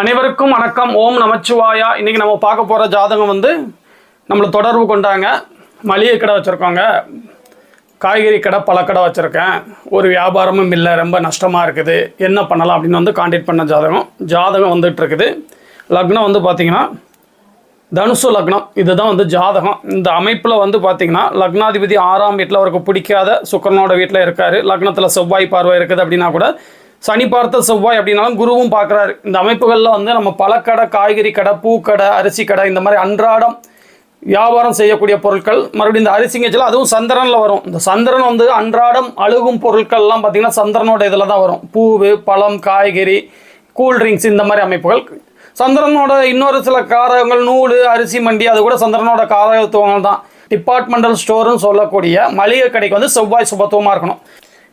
அனைவருக்கும் வணக்கம். ஓம் நமச்சிவாயா. இன்றைக்கி நம்ம பார்க்க போகிற ஜாதகம் வந்து நம்மளை தொடர்பு கொண்டாங்க. மளிகை கடை வச்சுருக்கோங்க. காய்கறி கடை பழக்கடை வச்சுருக்கேன். ஒரு வியாபாரமும் இல்லை ரொம்ப நஷ்டமாக இருக்குது. என்ன பண்ணலாம் அப்படின்னு வந்து காண்டாக்ட் பண்ண ஜாதகம். ஜாதகம் வந்துட்டு இருக்குது. லக்னம் வந்து பார்த்திங்கன்னா தனுசு லக்னம். இதுதான் வந்து ஜாதகம். இந்த அமைப்பில் வந்து பார்த்திங்கன்னா லக்னாதிபதி ஆறாம் வீட்டில் அவருக்கு பிடிக்காத சுக்கரனோட வீட்டில் இருக்கார். லக்னத்தில் செவ்வாய் பார்வை இருக்குது அப்படின்னா கூட சனி பார்த்த செவ்வாய் அப்படின்னாலும் குருவும் பார்க்குறாரு. இந்த அமைப்புகளில் வந்து நம்ம பழக்கடை காய்கறி கடை பூக்கடை அரிசி கடை இந்த மாதிரி அன்றாடம் வியாபாரம் செய்யக்கூடிய பொருட்கள் மறுபடியும் இந்த அரிசிங்கச்சில் அதுவும் சந்திரனில் வரும். இந்த சந்திரன் வந்து அன்றாடம் அழுகும் பொருட்கள்லாம் பார்த்திங்கன்னா சந்திரனோட இதில் தான் வரும். பூவு பழம் காய்கறி கூல்ட்ரிங்க்ஸ் இந்த மாதிரி அமைப்புகள். சந்திரனோட இன்னொரு சில காரகங்கள் நூல் அரிசி மண்டி அது கூட சந்திரனோட காரகத்துவங்கள் தான் டிபார்ட்மெண்டல் ஸ்டோர்னு சொல்லக்கூடிய மளிகை கடைக்கு வந்து செவ்வாய் சுபத்துவமாக இருக்கணும்.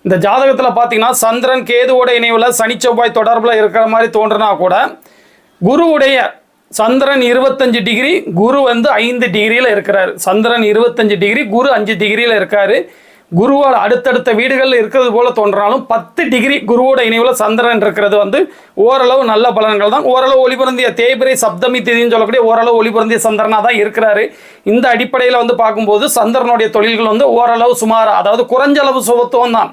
இந்த ஜாதகத்தில் பார்த்தீங்கன்னா சந்திரன் கேதுவோட இணைவில் சனி செவ்வாய் தொடர்பில் இருக்கிற மாதிரி தோன்றுனா கூட குருவுடைய சந்திரன் இருபத்தஞ்சு டிகிரி குரு வந்து ஐந்து டிகிரியில் இருக்கிறாரு. சந்திரன் இருபத்தஞ்சு டிகிரி குரு அஞ்சு டிகிரியில் இருக்காரு. குருவோட அடுத்தடுத்த வீடுகளில் இருக்கிறது போல தோன்றாலும் பத்து டிகிரி குருவோட இணைவில் சந்திரன் இருக்கிறது வந்து ஓரளவு நல்ல பலன்கள் தான். ஓரளவு ஒளிபுரந்திய தேய்பிரை சப்தமி திதின்னு சொல்லக்கூடிய ஓரளவு ஒளிபுரந்திய சந்திரனாக தான் இருக்கிறாரு. இந்த அடிப்படையில் வந்து பார்க்கும்போது சந்திரனுடைய தொழில்கள் வந்து ஓரளவு சுமார் அதாவது குறைஞ்சளவு சுபத்துவம் தான்.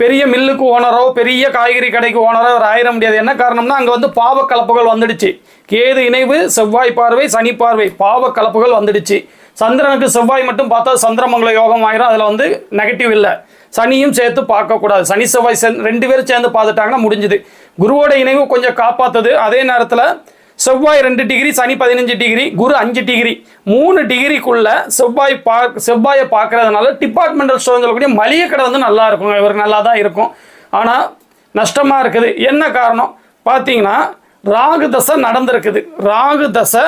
பெரிய மில்லுக்கு ஓனரோ பெரிய காய்கறி கடைக்கு ஓனரோ அவர் ஆயிட முடியாது. என்ன காரணம்னா அங்கே வந்து பாவ கலப்புகள் வந்துடுச்சு. கேது இணைவு செவ்வாய் பார்வை சனி பார்வை பாவ கலப்புகள் வந்துடுச்சு. சந்திரனுக்கு செவ்வாய் மட்டும் பார்த்தா சந்திரமங்கல யோகம் ஆயிரும். அதில் வந்து நெகட்டிவ் இல்லை. சனியும் சேர்த்து பார்க்கக்கூடாது சனி செவ்வாய் ரெண்டு பேரும் சேர்ந்து பார்த்துட்டாங்கன்னா முடிஞ்சுது. குருவோட இணைவு கொஞ்சம் காப்பாற்றுது அதே நேரத்தில் செவ்வாய் ரெண்டு டிகிரி சனி பதினஞ்சு டிகிரி குரு அஞ்சு டிகிரி. மூணு டிகிரிக்குள்ள செவ்வாய் பா செவ்வாயை பார்க்கறதுனால டிபார்ட்மெண்டல் ஸ்டோர் சொல்லக்கூடிய மளிகை கடை வந்து நல்லா இருக்கும். இவருக்கு நல்லா தான் இருக்கும். ஆனால் நஷ்டமாக இருக்குது. என்ன காரணம்? பார்த்தீங்கன்னா ராகு தசை நடந்திருக்குது. ராகு தசை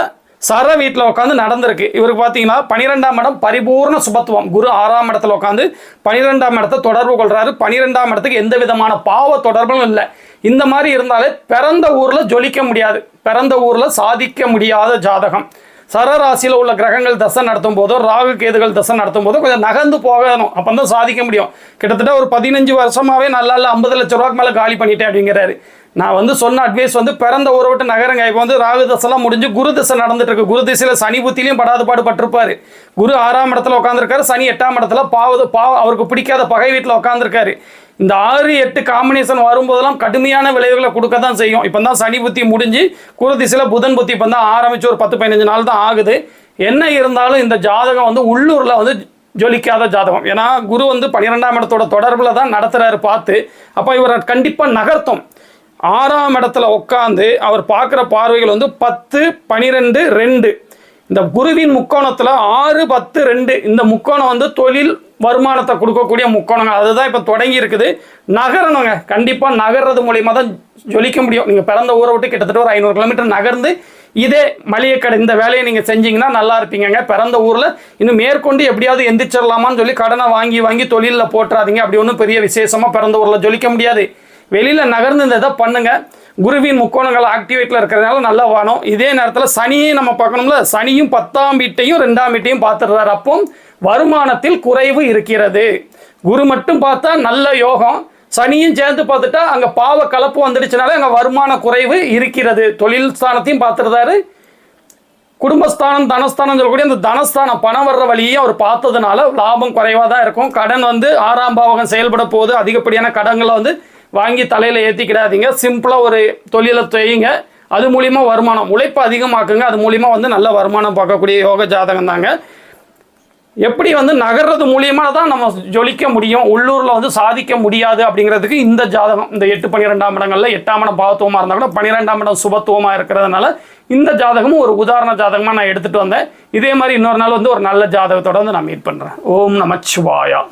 சர வீட்டில் உட்காந்து நடந்திருக்கு. இவருக்கு பார்த்தீங்கன்னா பனிரெண்டாம் இடம் பரிபூர்ண சுபத்துவம். குரு ஆறாம் இடத்துல உட்காந்து பனிரெண்டாம் இடத்தை தொடர்பு கொள்கிறாரு பனிரெண்டாம் இடத்துக்கு எந்த விதமான பாவ தொடர்பும் இல்லை. இந்த மாதிரி இருந்தாலே பிறந்த ஊரில் ஜொலிக்க முடியாது. பிறந்த ஊரில் சாதிக்க முடியாத ஜாதகம். சரராசியில் உள்ள கிரகங்கள் தசை நடத்தும் போதோ ராகு கேதுகள் தசை நடத்தும் போதோ கொஞ்சம் நகர்ந்து போகணும். அப்போ தான் சாதிக்க முடியும். கிட்டத்தட்ட ஒரு பதினஞ்சு வருஷமாகவே நல்லா இல்லை ஐம்பது லட்ச ரூபாய்க்கு மேலே காலி பண்ணிட்டேன் அப்படிங்கிறாரு. நான் வந்து சொன்ன அட்வைஸ் வந்து பிறந்த ஊரை விட்டு நகரங்க. இப்போ வந்து ராகு தசைலாம் முடிஞ்சு குரு தசை நடந்துட்டு இருக்கு. குரு திசையில் சனி புத்திலையும் படாத பாடு பட்டிருப்பாரு. குரு ஆறாம் இடத்துல உட்காந்துருக்காரு சனி எட்டாம் இடத்துல பாவது பாவ அவருக்கு பிடிக்காத பகை வீட்டில் உட்காந்துருக்காரு இந்த ஆறு எட்டு காம்பினேஷன் வரும்போதெல்லாம் கடுமையான விளைவுகளை கொடுக்க தான் செய்யும். இப்போ தான் சனி புத்தி முடிஞ்சு குரு திசையில் புதன் புத்தி இப்போ தான் ஆரம்பிச்சு ஒரு பத்து பதினஞ்சு நாள் தான் ஆகுது. என்ன இருந்தாலும் இந்த ஜாதகம் வந்து உள்ளூரில் வந்து ஜொலிக்காத ஜாதகம். ஏன்னா குரு வந்து பன்னிரெண்டாம் இடத்தோட தொடர்பில் தான் நடத்துகிறாரு பார்த்து. அப்போ இவரை கண்டிப்பாக நகர்த்தும். ஆறாம் இடத்துல உட்காந்து அவர் பார்க்குற பார்வைகள் வந்து பத்து பனிரெண்டு ரெண்டு. இந்த குருவின் முக்கோணத்தில் ஆறு பத்து ரெண்டு. இந்த முக்கோணம் வந்து தொழில் வருமானத்தை கொடுக்கக்கூடிய முக்கோணங்க. அதுதான் இப்போ தொடங்கி இருக்குது. நகரணுங்க. கண்டிப்பாக நகர்றது மூலியமாக தான் ஜொலிக்க முடியும். நீங்கள் பிறந்த ஊரை விட்டு கிட்டத்தட்ட ஒரு ஐநூறு கிலோமீட்டர் நகர்ந்து இதே மளிகை கடை இந்த வேலையை நீங்கள் செஞ்சீங்கன்னா நல்லா இருப்பீங்கங்க. பிறந்த ஊரில் இன்னும் மேற்கொண்டு எப்படியாவது எந்திரிச்சிடலாமான்னு சொல்லி கடனை வாங்கி வாங்கி தொழிலில் போட்டுறாதீங்க அப்படி ஒன்றும் பெரிய விசேஷமாக பிறந்த ஊரில் ஜொலிக்க முடியாது. வெளியில் நகர்ந்து இந்த இதை பண்ணுங்க. குருவின் முக்கோணங்கள் ஆக்டிவேட்டில் இருக்கிறதுனால நல்லா வானம். இதே நேரத்தில் சனியை நம்ம பார்க்கணும்ல. சனியும் பத்தாம் வீட்டையும் ரெண்டாம் வீட்டையும் பார்த்துருந்தார் அப்போ வருமானத்தில் குறைவு இருக்கிறது. குரு மட்டும் பார்த்தா நல்ல யோகம். சனியும் சேர்ந்து பார்த்துட்டா அங்கே பாவ கலப்பு வந்துடுச்சுனாலே அங்கே வருமான குறைவு இருக்கிறது. தொழில் ஸ்தானத்தையும் பார்த்துருந்தாரு குடும்பஸ்தானம் தனஸ்தானம் சொல்லக்கூடிய அந்த தனஸ்தானம் பணம் வர்ற வழியை அவர் பார்த்ததுனால லாபம் குறைவாக தான் இருக்கும். கடன் வந்து ஆறாம் பாவகம் செயல்பட போது அதிகப்படியான கடன்களை வந்து வாங்கி தலையில் ஏற்றிக்கிடாதீங்க சிம்பிளாக ஒரு தொழிலை செய்யுங்க. அது மூலிமா வருமானம். உழைப்பு அதிகமாக்குங்க. அது மூலிமா வந்து நல்ல வருமானம் பார்க்கக்கூடிய யோக ஜாதகம் தாங்க. எப்படி வந்து நகர்றது மூலியமாக தான் நம்ம ஜொலிக்க முடியும். உள்ளூரில் வந்து சாதிக்க முடியாது அப்படிங்கிறதுக்கு இந்த ஜாதகம் இந்த எட்டு பன்னிரெண்டாம் இடங்களில் எட்டாம் இடம் பாவத்துவமாக இருந்தால் கூட பன்னிரெண்டாம் இடம் சுபத்துவமாக இருக்கிறதுனால இந்த ஜாதகமும் ஒரு உதாரண ஜாதகமாக நான் எடுத்துகிட்டு வந்தேன். இதே மாதிரி இன்னொரு நாள் வந்து ஒரு நல்ல ஜாதகத்தோட வந்து நான் மீட் பண்ணுறேன் ஓம் நமச்சிவாயா.